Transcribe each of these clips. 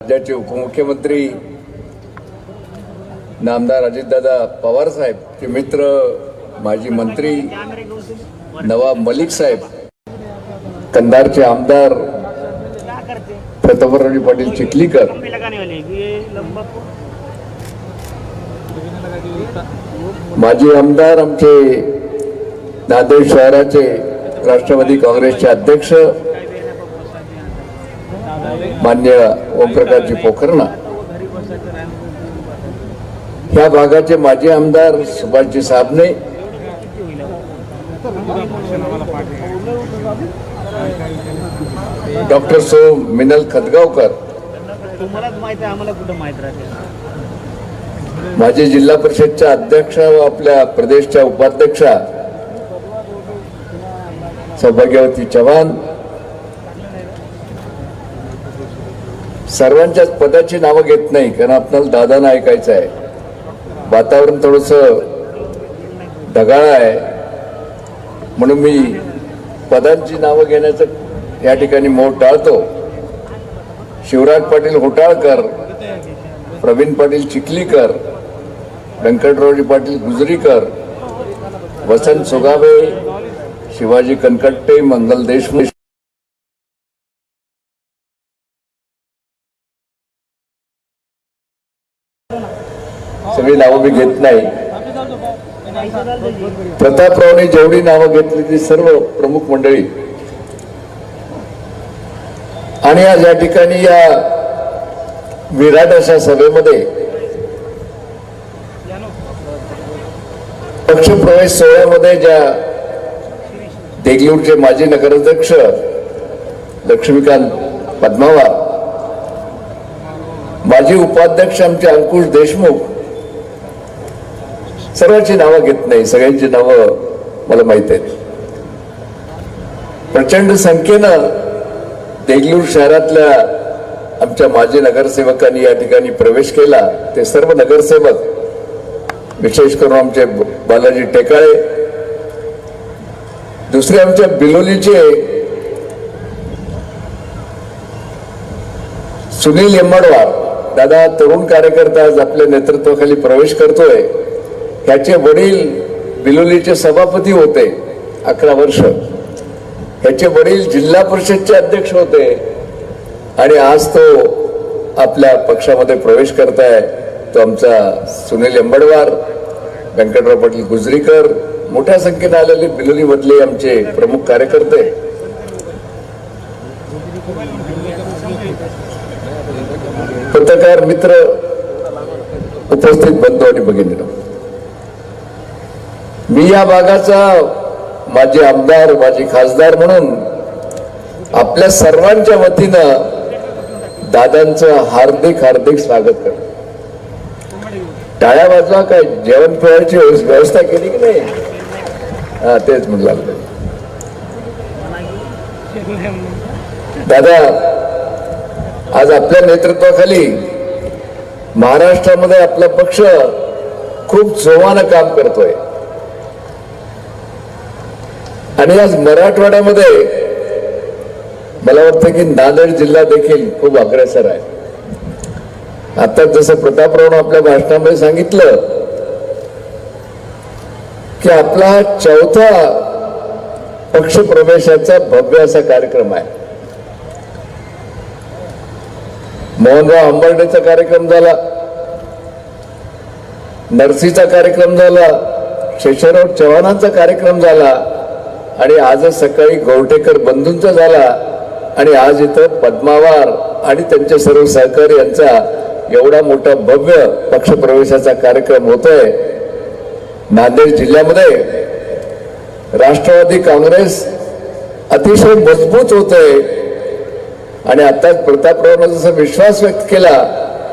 राज्याचे उपमुख्यमंत्री नामदार अजितदादा पवार साहेब चे मित्र माजी मंत्री नवाब मलिक साहेब कंधारचे आमदार प्रतापरावजी पाटील चिखलीकर माजी आमदार आमचे नांदेड शहराचे राष्ट्रवादी काँग्रेसचे अध्यक्ष मान्य ओमप्रकाशजी पोखरणा. या भागाचे माजी आमदार सुभाषजी साबणे. डॉक्टर सो मिनल खतगावकर माझे जिल्हा परिषदच्या अध्यक्ष व आपल्या प्रदेशच्या उपाध्यक्षा सौभाग्यवती चव्हाण. सर्वांच्याच पदाची नावं घेत नाही कारण आपल्याला दादांना ऐकायचं आहे. वातावरण थोडस ढगाळ आहे. म्हणून मी पदांची नावं घेण्याचं या ठिकाणी मोह टाळतो. शिवराज पाटील होटाळकर प्रवीण पाटील चिखलीकर व्यंकटरावजी पाटील गुजरीकर वसंत सुगावे शिवाजी कनकट्टे मंगल देशमुख सगळी नावं मी घेत नाही. प्रतापरावने जेवढी नावं घेतली ती सर्व प्रमुख मंडळी. आणि आज या ठिकाणी या विराट अशा सभेमध्ये पक्षप्रवेश सोहळ्यामध्ये ज्या देगलूरचे माजी नगराध्यक्ष लक्ष्मीकांत पद्मावार माजी उपाध्यक्ष आमचे अंकुश देशमुख सर्वांची नावं घेत नाही. सगळ्यांची नावं मला माहीत आहेत. प्रचंड संख्येनं देगलूर शहरातल्या आमच्या माजी नगरसेवकांनी या ठिकाणी प्रवेश केला. ते सर्व नगरसेवक विशेष करून आमचे बालाजी टेकाळे दुसरे आमच्या बिलोलीचे सुनील यम्मडवार दादा तरुण कार्यकर्ता आज आपल्या नेतृत्वाखाली प्रवेश करतोय. ह्याचे वडील बिलोलीचे सभापती होते अकरा वर्ष. ह्याचे वडील जिल्हा परिषदचे अध्यक्ष होते. आणि आज तो आपल्या पक्षामध्ये प्रवेश करताय. तो आमचा सुनील अंबडवार व्यंकटराव पाटील गुजरीकर मोठ्या संख्येने आलेले बिलोलीमधले आमचे प्रमुख कार्यकर्ते. पत्रकार मित्र उपस्थित बंधू आणि भगिनी मी या भागाचा माझे आमदार माझे खासदार म्हणून आपल्या सर्वांच्या वतीनं दादांचं हार्दिक हार्दिक स्वागत करतो. टाळ्या बाजूला काय? जेवण पिण्याची व्यवस्था केली की नाही? हा तेच म्हणलं दादा आज आपल्या नेतृत्वाखाली महाराष्ट्रामध्ये आपला पक्ष खूप जोमानं काम करतोय. आणि आज मराठवाड्यामध्ये मला वाटतं की नांदेड जिल्हा देखील खूप अग्रेसर आहे. आता जसं प्रतापरावनं आपल्या भाषणामध्ये सांगितलं की आपला चौथा चौथा पक्षप्रवेशाचा भव्य असा कार्यक्रम आहे. मोहनराव आंबर्डेचा कार्यक्रम झाला. नरसीचा कार्यक्रम झाला. शेषराव चव्हाणांचा कार्यक्रम झाला. आणि आजच सकाळी गौटेकर बंधूंचा झाला आणि आज इथं पद्मावार आणि त्यांचे सर्व सहकारी यांचा एवढा मोठा भव्य पक्षप्रवेशाचा कार्यक्रम होतोय. नांदेड जिल्ह्यामध्ये राष्ट्रवादी काँग्रेस अतिशय मजबूत होतोय. आणि आताच प्रतापरावांना जसा विश्वास व्यक्त केला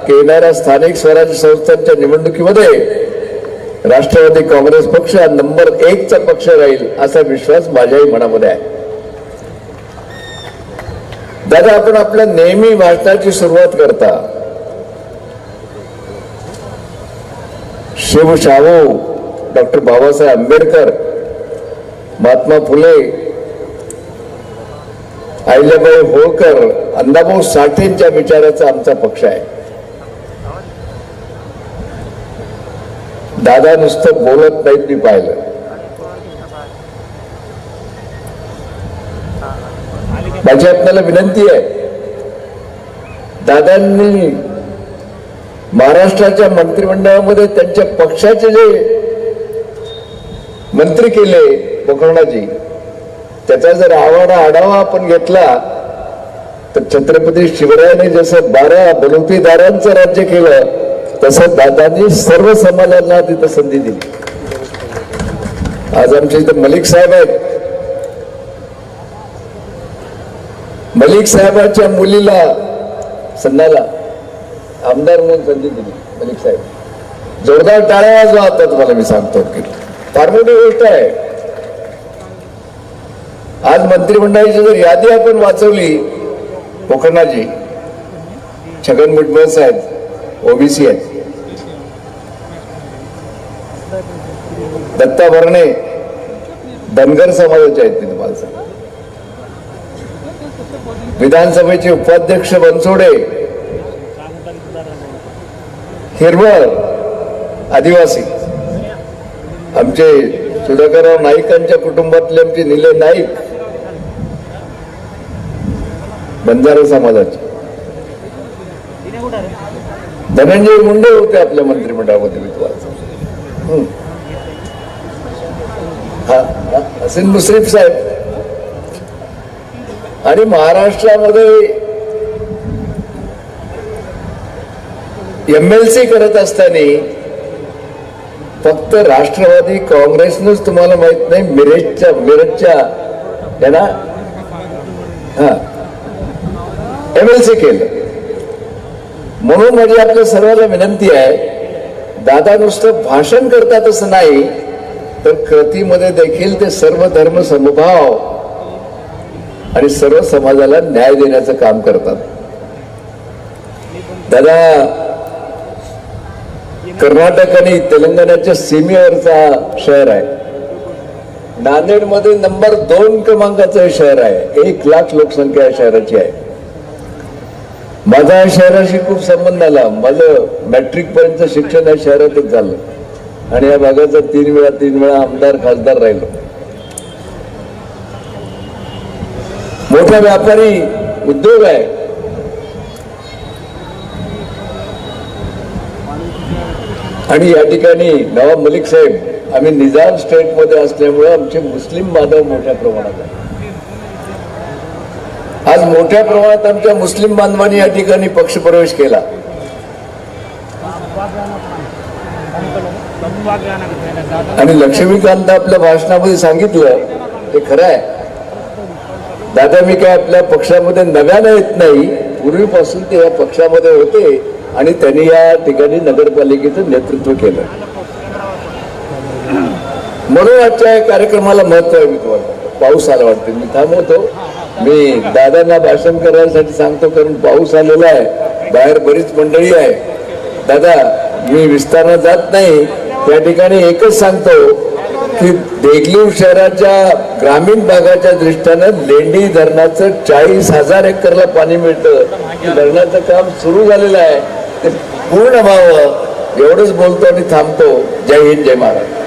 की येणाऱ्या स्थानिक स्वराज्य संस्थांच्या निवडणुकीमध्ये राष्ट्रवादी काँग्रेस पक्ष हा नंबर एकचा पक्ष राहील असा विश्वास माझ्याही मनामध्ये आहे. दादा आपण आपल्या नेहमी भाषणाची सुरुवात करता. शिवशाहू डॉक्टर बाबासाहेब आंबेडकर महात्मा फुले अहिल्याबाई होळकर अण्णाभाऊ साठेंच्या विचाराचा आमचा पक्ष आहे. दादा नुसतं बोलत नाहीत मी पाहिलं. माझी आपल्याला विनंती आहे. दादांनी महाराष्ट्राच्या मंत्रिमंडळामध्ये त्यांच्या पक्षाचे जे मंत्री केले पोखरणाजी त्याचा जर आवाडा आढावा आपण घेतला तर छत्रपती शिवरायाने जसं बारा बलुतीदारांचं राज्य केलं तसं दादांनी सर्व समाजाला तिथं संधी दिली. आज आमच्या इथं मलिक साहेब आहेत. मलिक साहेबाच्या मुलीला सन्नाला आमदार म्हणून संधी दिली मलिक साहेब. जोरदार टाळ्या वाजवा आता तुम्हाला मी सांगतो. की फार मोठी गोष्ट आहे. आज मंत्रिमंडळाची जर यादी आपण वाचवली पोखरणाजी छगन भुजबळ साहेब ओबीसी आहेत. दत्ता भरणे धनगर समाजाचे आहेत ते तुम्हाला सांग विधानसभेचे उपाध्यक्ष बनसोडे हिरवळ आदिवासी. आमचे सुधाकरराव नाईकांच्या कुटुंबातले आमचे निले नाईक बंजारा समाजाचे. धनंजय मुंडे होते आपल्या मंत्रिमंडळामध्ये. हसीन मुश्रीफ साहेब. आणि महाराष्ट्रामध्ये एम एल सी करत असताना फक्त राष्ट्रवादी काँग्रेसनंच तुम्हाला माहीत नाही मिरजच्या मिरजच्या है ना? हा. एम एल सी केलं. म्हणून माझी आपल्या सर्वांना विनंती आहे दादा नुसतं भाषण करतात असं नाही तर कृतीमध्ये देखील ते सर्व धर्म समभाव आणि सर्व समाजाला न्याय देण्याचं काम करतात. दादा कर्नाटक आणि तेलंगणाच्या सीमेवरचा शहर आहे. नांदेडमध्ये नंबर दोन क्रमांकाचं हे शहर आहे. एक लाख लोकसंख्या या शहराची आहे. माझा या शहराशी खूप संबंध आला. माझं मॅट्रिक पर्यंत शिक्षण या शहरातच झालं. आणि या भागाचा तीन वेळा तीन वेळा आमदार खासदार राहिलो. मोठा व्यापारी उद्योग आहे. आणि या ठिकाणी नवाब मलिक साहेब आम्ही निजाम स्टेटमध्ये असल्यामुळे आमचे मुस्लिम बांधव मोठ्या प्रमाणात आहे आज मोठ्या प्रमाणात आमच्या मुस्लिम बांधवांनी या ठिकाणी पक्षप्रवेश केला. आणि लक्ष्मीकांत आपल्या भाषणामध्ये सांगितलं ते खरं आहे. दादा मी काय आपल्या पक्षामध्ये नव्यानं येत नाही. पूर्वीपासून ते या पक्षामध्ये होते आणि त्यांनी या ठिकाणी नगरपालिकेचं नेतृत्व केलं. म्हणून आजच्या कार्यक्रमाला महत्त्व आहे मी तुम्हाला पाऊस आला वाटते. मी थांबवतो. मी दादांना भाषण करण्यासाठी सांगतो कारण पाऊस आलेला आहे. बाहेर बरीच मंडळी आहे. दादा मी विस्तारात जात नाही. त्या ठिकाणी एकच सांगतो की देगलीव शहराच्या ग्रामीण भागाच्या दृष्टीनं लेंडी धरणाचं चाळीस हजार एकरला पाणी मिळतं. धरणाचं काम सुरू झालेलं आहे. ते पूर्ण व्हावं. एवढंच बोलतो आणि थांबतो. जय हिंद जय महाराज